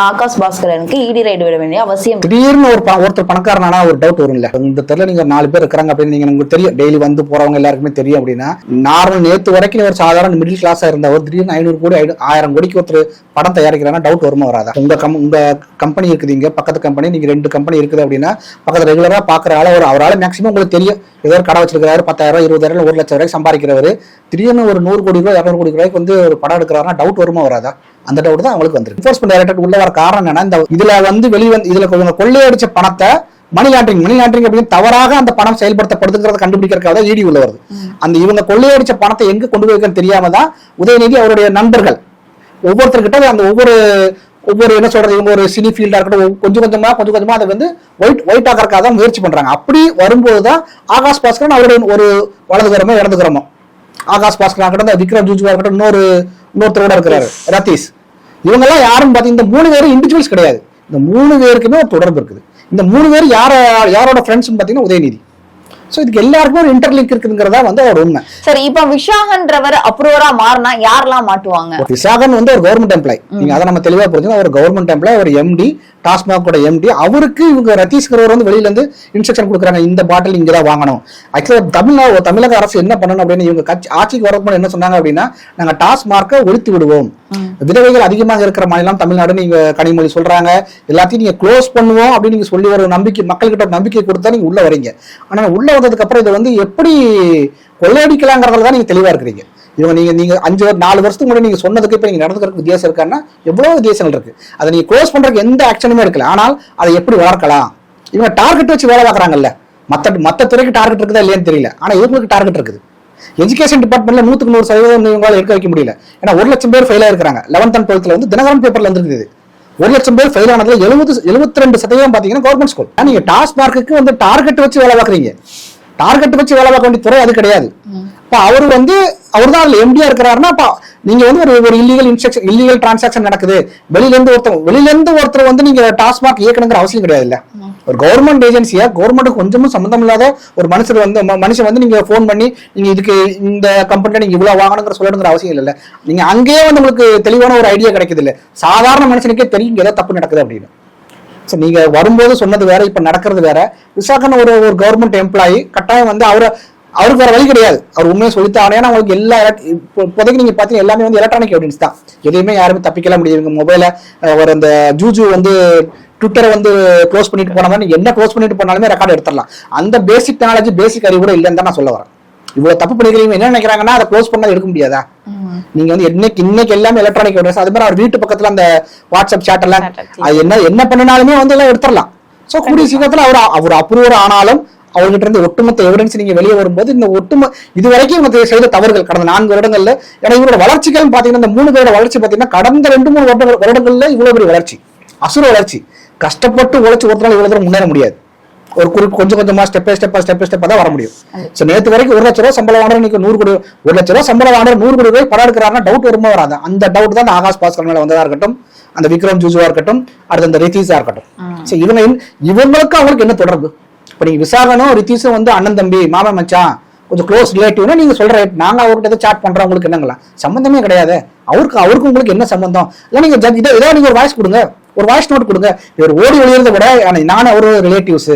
ஆகாஷ் பாஸ்கரனுக்கு இடி ரைடு விட வேண்டிய அவசியம் திடீர்னு ஒரு ஒருத்தர் பணக்காரனானா ஒரு டவுட் வரும் இல்ல இந்த தெருல நீங்க ஒரு நாலு பேர் இருக்கிறாங்க அப்படின்னு நீங்க உங்களுக்கு தெரியும். டெய்லி வந்து போறவங்க எல்லாருக்குமே தெரியும் அப்படின்னா நார்மல் நேத்து வரைக்கும் ஒரு சாதாரண மிடில் கிளாஸா இருந்தவர் திடீர்னு ஐநூறு கோடி ஆயிரம் கோடிக்கு ஒருத்தர் படம் தயாரிக்கிறாங்கன்னா டவுட் வருமா வராதா? உங்க கம் உங்க கம்பெனி இருக்குது இங்க பக்கத்து கம்பெனி நீங்க ரெண்டு கம்பெனி இருக்குது அப்படின்னா பக்கத்துல ரெகுலரா பாக்குற ஆள ஒரு அவரால மேக்ஸிமம் உங்களுக்கு தெரியும். ஏதோ ஒரு கடை வச்சிருக்காரு பத்தாயிரம் ரூபாய் இருபதாயிரம் ஒரு லட்சம் வரைக்கும் சம்பாதிக்கிறவர். திடீர்னு ஒரு நூறு கோடி ரூபாய் இரநூறு கோடி ரூபாய்க்கு வந்து ஒரு படம் எடுக்கிறாருன்னா டவுட் வருமா வராதா? அந்த டவுட் தான் அவங்களுக்கு வந்து என்ஃபோர்ஸ்மெண்ட் டைரக்டர் உள்ள வர காரணம் என்னன்னா இந்த இதுல வந்து வெளிவந்து இதுல இவங்க கொள்ளையடிச்ச பணத்தை மணி லாண்டரிங் மணி லாண்டரிங் அப்படின்னு தவறாக அந்த பணம் செயல்படுத்தப்படுதுங்கிறத கண்டுபிடிக்கிறதுக்காக தான் ஈடி உள்ள வருது. அந்த இவங்க கொள்ளையடிச்ச பணத்தை எங்க கொண்டு போயிருக்கன்னு தெரியாம தான் உதயநிதி அவருடைய நண்பர்கள் ஒவ்வொருத்தர்கிட்ட அந்த ஒவ்வொரு ஒவ்வொரு என்ன சொல்றது இவங்க ஒரு சினி ஃபீல்டா இருக்கட்டும் கொஞ்சம் கொஞ்சமா கொஞ்சம் கொஞ்சமா அதை வந்து ஒயிட் ஒயிட் ஆக்கிறதுக்காக தான் முயற்சி பண்றாங்க. அப்படி வரும்போது தான் ஆகாஷ் பாஸ்கரன் அவருடைய ஒரு வலதுகரமோ இடதுகரமோ. ஆகாஷ் பாஸ்கர் இருக்கட்டும் இந்த விக்ரம் ஜூஜுவா இருக்கட்டும் இன்னொரு இன்னொருத்தரோட இருக்கிறாரு ரதீஷ் இவங்கெல்லாம் யாரும் பார்த்தீங்க இந்த மூணு பேரும் இண்டிவிஜுவல்ஸ் கிடையாது. இந்த மூணு பேருக்குமே ஒரு தொடர்பு இருக்குது. இந்த மூணு பேர் யார யாரோட ஃப்ரெண்ட்ஸ் பார்த்தீங்கன்னா உதயநிதி. ஸோ இதுக்கு எல்லாருக்குமே ஒரு இன்டர்லிங்க் இருக்குங்கிறதா வந்து அவர் உண்மை. சரி இப்ப விஷாகன்றவர் அப்ரூவரா மாறினா யாரெல்லாம் மாட்டுவாங்க? ஒரு விசாகன் வந்து ஒரு கவர்மெண்ட் எம்ப்ளாய் நீங்க அதை நம்ம தெளிவா புரிஞ்சுக்கணும். ஒரு கவர்மெண்ட் எம்ப்ளாய் ஒரு எம்டி டாஸ்மாகோட எம்டி அவருக்கு இவங்க ரத்தீஸ்கரவர் வந்து வெளியில இருந்து இன்ஸ்ட்ரக்ஷன் கொடுக்குறாங்க இந்த பாட்டில் இங்க தான் வாங்கணும். ஆக்சுவலா தமிழ்நாடு தமிழக அரசு என்ன பண்ணணும் அப்படின்னு இவங்க கட்சி ஆட்சிக்கு முன்னாடி என்ன சொன்னாங்க அப்படின்னா நாங்க டாஸ்மார்க்கை ஒழித்து விடுவோம். விதவைகள் அதிகமாக இருக்கிற மாநிலம் தமிழ்நாடு நீங்க கனிமொழி சொல்றாங்க. எல்லாத்தையும் நீங்க க்ளோஸ் பண்ணுவோம் அப்படின்னு நீங்க சொல்லி ஒரு நம்பிக்கை மக்கள்கிட்ட ஒரு நம்பிக்கை கொடுத்தா நீங்க உள்ள வரீங்க. ஆனா உள்ள வந்ததுக்கு அப்புறம் இதை வந்து எப்படி கொள்ளையடிக்கலாங்கிறதுல தான் நீங்க தெளிவா இருக்கிறீங்க. இவங்க நீங்க நீங்க அஞ்சு நாலு வருஷத்துக்கு முன்னாடி நீங்க சொன்னதுக்கு இப்ப நீங்க நடந்துக்கிறதுக்கு வித்தியாசம் இருக்கான்னா எவ்வளவு வித்தியாசங்கள் இருக்கு. அதை நீங்க க்ளோஸ் பண்றதுக்கு எந்த ஆக்ஷனுமே எடுக்கல. ஆனால் அதை எப்படி வளர்க்கலாம்? இவங்க டார்கெட் வச்சு வேலை பார்க்கறாங்கல்ல. மத்த மத்த துறைக்கு டார்கெட் இருக்குதா இல்லையான்னு தெரியல. ஆனா இவங்களுக்கு டார்கெட் இருக்குது? எஜுகேஷன் டிபார்ட்மெண்ட்ல நூத்துக்கு நூறு சதவீதம் இவங்களால எடுக்க வைக்க முடியல. ஏன்னா ஒரு லட்சம் பேர் ஃபெயில் ஆயிருக்காங்க லெவன்த் அண்ட் டுவெல்த்ல வந்து தினகரன் பேப்பர்ல இருந்திருக்குது ஒரு லட்சம் பேர் ஃபெயில் ஆனதுல எழுபது எழுபத்தி ரெண்டு சதவீதம் பாத்தீங்கன்னா கவர்மெண்ட் ஸ்கூல் நீங்க டாஸ்மார்க்கு வந்து டார்கெட் வச்சு வேலை பார்க்குறீங்க. டார்கெட் வச்சு வேலை பார்க்க வேண்டிய துறை அது கிடையாது. அப்ப அவர் வந்து அவர் தான் அதுல எம்டியா இருக்கிறாருன்னா அப்ப நீங்க வந்து ஒரு ஒரு இல்லீகல் இன்ஸ்ட்ரக்ஷன் இல்லீகல் டிரான்சாக்ஷன் நடக்குது. வெளியில இருந்து ஒருத்தர் வெளியில இருந்து ஒருத்தர் வந்து நீங்க டாஸ்மாக் இயக்கணுங்கிற அவசியம் கிடையாது இல்ல ஒரு கவர்மெண்ட் ஏஜென்சியா கவர்மெண்ட் கொஞ்சமும் சம்மந்தம் இல்லாத ஒரு மனுஷர் வந்து மனுஷன் வந்து நீங்க ஃபோன் பண்ணி நீங்க இதுக்கு இந்த கம்பெனில நீங்க இவ்வளவு வாங்கணுங்கிற சொல்லணுங்கிற அவசியம் இல்ல நீங்க அங்கேயே வந்து உங்களுக்கு தெளிவான ஒரு ஐடியா கிடைக்குது இல்ல. சாதாரண மனுஷனுக்கே தெரியும் ஏதோ தப்பு நடக்குது அப்படின்னு. நீங்க வரும்போது சொன்னது வேற இப்ப நடக்கிறது வேற. விசாகன் ஒரு ஒரு கவர்மெண்ட் எம்ப்ளாயி கட்டாயம் வந்து அவரை அவருக்கு வேற வழி கிடையாது. அவர் உண்மையை சொல்லித்தான் ஏன்னா அவங்களுக்கு எல்லா இப்போதைக்கு நீங்க பாத்தீங்கன்னா எல்லாமே வந்து எலக்ட்ரானிக் எவிடன்ஸ் தான். எதையுமே யாருமே தப்பிக்கலாம் முடியாது. மொபைல ஒரு அந்த ஜூஜு வந்து ட்விட்டரை வந்து க்ளோஸ் பண்ணிட்டு போன மாதிரி என்ன க்ளோஸ் பண்ணிட்டு போனாலுமே ரெக்கார்ட் எடுத்துடலாம். அந்த பேசிக் நாலேஜ் பேசிக் அறிவு கூட இல்லைன்னு தான் நான் சொல்ல வரேன். இவ்வளவு தப்பு பண்ணிக்கிறீங்க என்ன நினைக்கிறாங்கன்னா அதை க்ளோஸ் பண்ணா எடுக்க முடியாதா? நீங்க வந்து இன்னைக்கு இன்னைக்கு எல்லாமே எலக்ட்ரானிக் எவிடன்ஸ் அது மாதிரி அவர் வீட்டு பக்கத்துல அந்த வாட்ஸ்அப் chat எல்லாம் அது என்ன என்ன பண்ணினாலுமே வந்து எல்லாம் எடுத்துடலாம். சோ கூடிய சீக்கிரத்துல அவர் அவர் அப்ரூவர் ஆனாலும் அவர்கிட்ட இருந்து ஒட்டுமொத்த எவிடன்ஸ் நீங்க வெளியே வரும்போது இந்த ஒட்டுமொ இது வரைக்கும் இவங்க செய்த தவறுகள் கடந்த நான்கு வருடங்கள்ல ஏன்னா இவரோட வளர்ச்சிகள் பாத்தீங்கன்னா இந்த மூணு பேரோட வளர்ச்சி பாத்தீங்கன்னா கடந்த ரெண்டு மூணு வருட- வருடங்கள்ல இவ்வளவு பெரிய வளர்ச்சி. அசுர வளர்ச்சி. கஷ்டப்பட்டு உழைச்சு ஒருத்தரால் இவ்வளவு தூரம் முன்னேற முடியாது. ஒரு குறி கொஞ்சம் கொஞ்சமா ஸ்டெப் பை ஸ்டெப்பா ஸ்டெப் ஸ்டெப்பா தான் வர முடியும். சோ நேத்து வரைக்கும் ஒரு லட்ச ரூபா சம்பளம் வாங்குற இன்னைக்கு நூறு கோடி ஒரு லட்ச ரூபா சம்பளம் வாங்குற நூறு கோடி ரூபாய் படம் எடுக்கிறாருன்னா டவுட் வருமா வராது? அந்த டவுட் தான் ஆகாஷ் பாஸ்கர் மேல வந்ததா இருக்கட்டும் அந்த விக்ரம் ஜூஜுவா இருக்கட்டும் அடுத்து அந்த ரித்தீஸா இருக்கட்டும். சோ இவங்க இவங்களுக்கு அவங்களுக்கு என்ன தொடர்பு? இப்ப நீங்க விசாகனும் ரித்தீஸும் வந்து அண்ணன் தம்பி மாமா மச்சான் கொஞ்சம் க்ளோஸ் ரிலேட்டிவ்னா நீங்க சொல்ற rate. நாங்க அவர்கிட்ட ஏதோ சாட் பண்றோம் உங்களுக்கு என்னங்களா? சம்பந்தமே கிடையாது. அவருக்கு அவருக்கு உங்களுக்கு என்ன சம்பந்தம்? இல்ல நீங்க இதோ ஏதோ நீங்க ஒரு வாய்ஸ் கொடுங்க. ஒரு வாய்ஸ் நோட் கொடுங்க. இவர் ஓடி ஒளியறதை விட நானும் அவரு ரிலேட்டிவ்ஸ்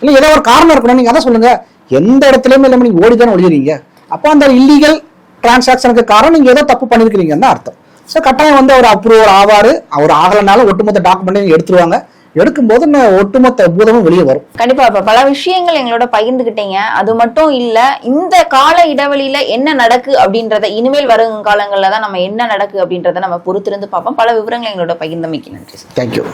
இல்ல ஏதோ ஒரு காரணம் இருக்கணும் நீங்க அதான் சொல்லுங்க. எந்த இடத்துலயுமே இல்லாம நீங்க ஓடி தானே ஒளியறீங்க? அப்ப அந்த இல்லீகல் டிரான்சாக்ஷனுக்கு காரணம் நீங்க ஏதோ தப்பு பண்ணிருக்கீங்கன்னு தான் அர்த்தம். ஸோ கட்டாயம் வந்து அவர் அப்ரூவர் ஆவாரு. அவர் ஆகலைனாலும் ஒட்டுமொத்த டாக்குமெண்ட் எடுத்துருவாங்க. எடுக்கும்போது ந- ஒட்டுமொத்த பூதமும் வெளியே வரும். கண்டிப்பா இப்ப பல விஷயங்கள் எங்களோட பகிர்ந்துகிட்டீங்க. அது மட்டும் இல்ல இந்த கால இடைவெளியில என்ன நடக்கு அப்படின்றத இனிமேல் வரும் காலங்கள்ல தான் நம்ம என்ன நடக்கு அப்படின்றத நம்ம பொறுத்திருந்து பார்ப்போம். பல விவரங்கள் எங்களோட பகிர்ந்தமைக்கு நன்றி தேங்க்யூ